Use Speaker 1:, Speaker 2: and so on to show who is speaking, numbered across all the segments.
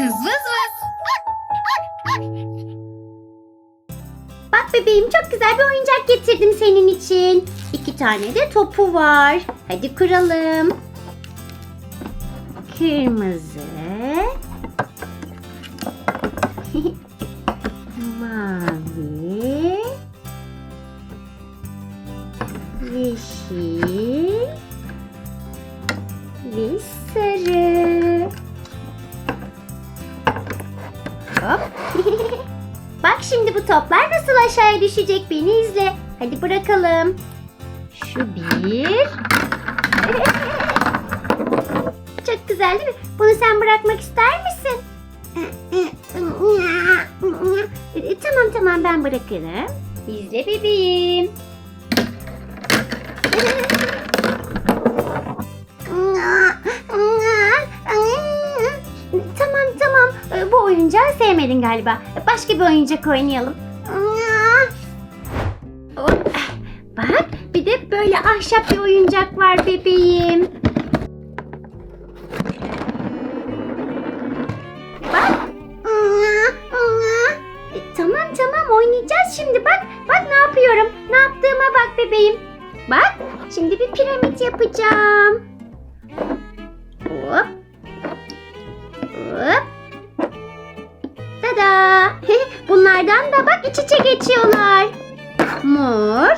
Speaker 1: Kız vız.
Speaker 2: Bak bebeğim çok güzel bir oyuncak getirdim senin için. İki tane de topu var. Hadi kuralım. Kırmızı. Mavi. Yeşil. Ve sarı. Hop. Bak şimdi bu toplar nasıl aşağıya düşecek beni izle. Hadi bırakalım. Şu bir. Çok güzel değil mi? Bunu sen bırakmak ister misin? E, tamam tamam ben bırakırım. İzle bebeğim. oyuncağı sevmedin galiba. Başka bir oyuncak oynayalım. Hop. Bak bir de böyle ahşap bir oyuncak var bebeğim. Bak. E, tamam tamam oynayacağız şimdi bak. Bak ne yapıyorum. Ne yaptığıma bak bebeğim. Bak şimdi bir piramit yapacağım. Hop. Hop. Bunlardan da bak iç içe geçiyorlar. Mor,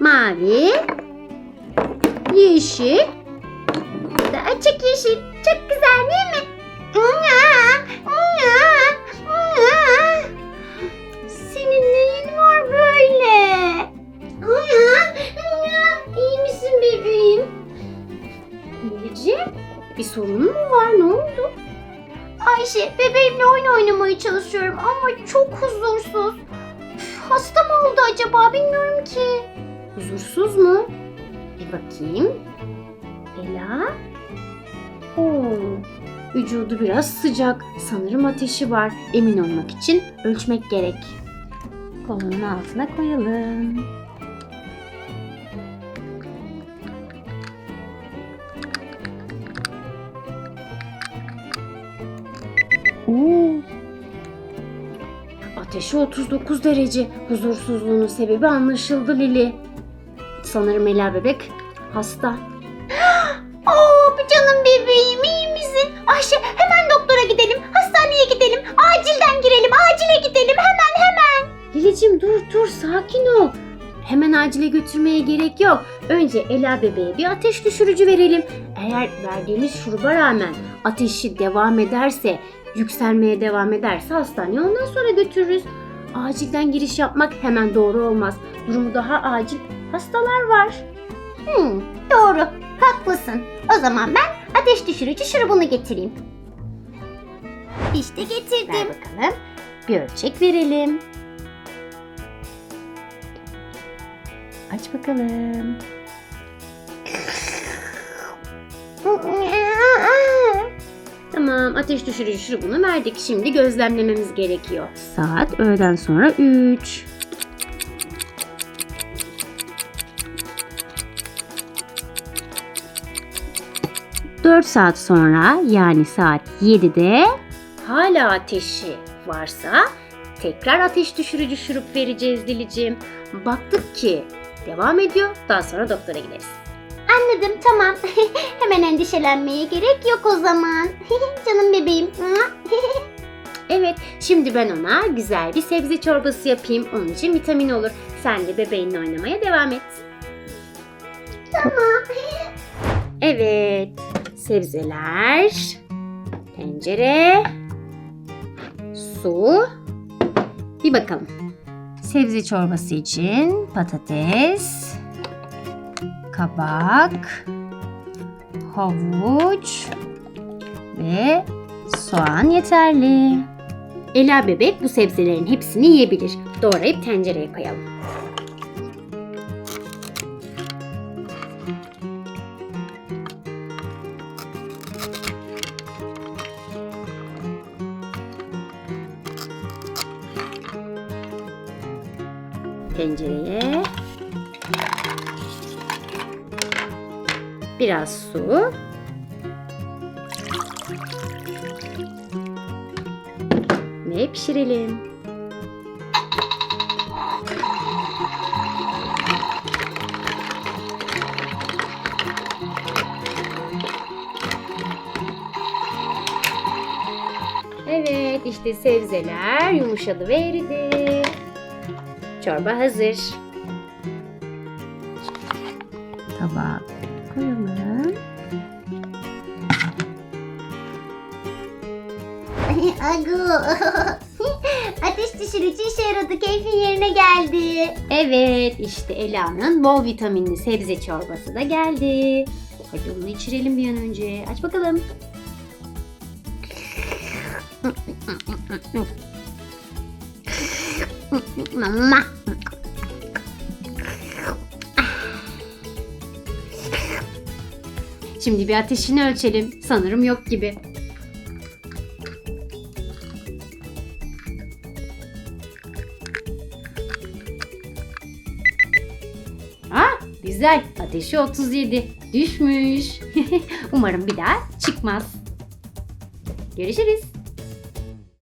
Speaker 2: mavi, yeşil, da açık yeşil. Çok güzel değil mi? Senin neyin var böyle? İyi misin bebeğim? Anneciğim, bir sorun mu var? Ne oldu? Ayşe, bebeğimle oyun oynamaya çalışıyorum ama çok huzursuz. Üf, Hasta mı oldu acaba bilmiyorum ki. Huzursuz mu? Bir bakayım. Ela. Oo, vücudu biraz sıcak. Sanırım ateşi var. Emin olmak için ölçmek gerek. Kolunun altına koyalım. Ateşi 39 derece. Huzursuzluğunun sebebi anlaşıldı Lili. Sanırım Ela bebek hasta. Oo, canım bebeğim iyi misin? Ayşe hemen doktora gidelim. Hastaneye gidelim. Acilden girelim. Acile gidelim. Hemen hemen. Lilicim dur dur sakin ol. Hemen acile götürmeye gerek yok. Önce Ela bebeğe bir ateş düşürücü verelim. Eğer verdiğimiz şuruba rağmen ateşi devam ederse, yükselmeye devam ederse hastaneye ondan sonra götürürüz. Acilden giriş yapmak hemen doğru olmaz. Durumu daha acil hastalar var. Hmm, doğru. Haklısın. O zaman ben ateş düşürücü şurubunu getireyim. İşte getirdim. Ver bakalım. Bir ölçek verelim. Aç bakalım. Ateş düşürücü şurubunu verdik. Şimdi gözlemlememiz gerekiyor. Saat öğleden sonra 3. Dört saat sonra yani saat 7'de hala ateşi varsa tekrar ateş düşürücü şurup vereceğiz Dilicim. Baktık ki devam ediyor. Daha sonra doktora gideriz. Anladım tamam. Hemen endişelenmeye gerek yok o zaman. Canım bebeğim. evet şimdi ben ona güzel bir sebze çorbası yapayım. Onun için vitamin olur. Sen de bebeğinle oynamaya devam et. Tamam. Evet. Sebzeler. Tencere. Su. Bir bakalım. Sebze çorbası için patates, kabak, havuç ve soğan yeterli. Ela bebek bu sebzelerin hepsini yiyebilir. Doğrayıp tencereye koyalım. Tencereye biraz su ve pişirelim. Evet, işte sebzeler yumuşadı ve eridi. Çorba hazır. Tabağa koyalım.
Speaker 1: Agu. Ateş düşürücü işe yaradı. Keyfin yerine geldi.
Speaker 2: Evet, işte Ela'nın bol vitaminli sebze çorbası da geldi. Hadi onu içirelim bir an önce. Aç bakalım.
Speaker 1: Mama.
Speaker 2: Şimdi bir ateşini ölçelim. Sanırım yok gibi. Ha, güzel. Ateşi 37. Düşmüş. Umarım bir daha çıkmaz. Görüşürüz.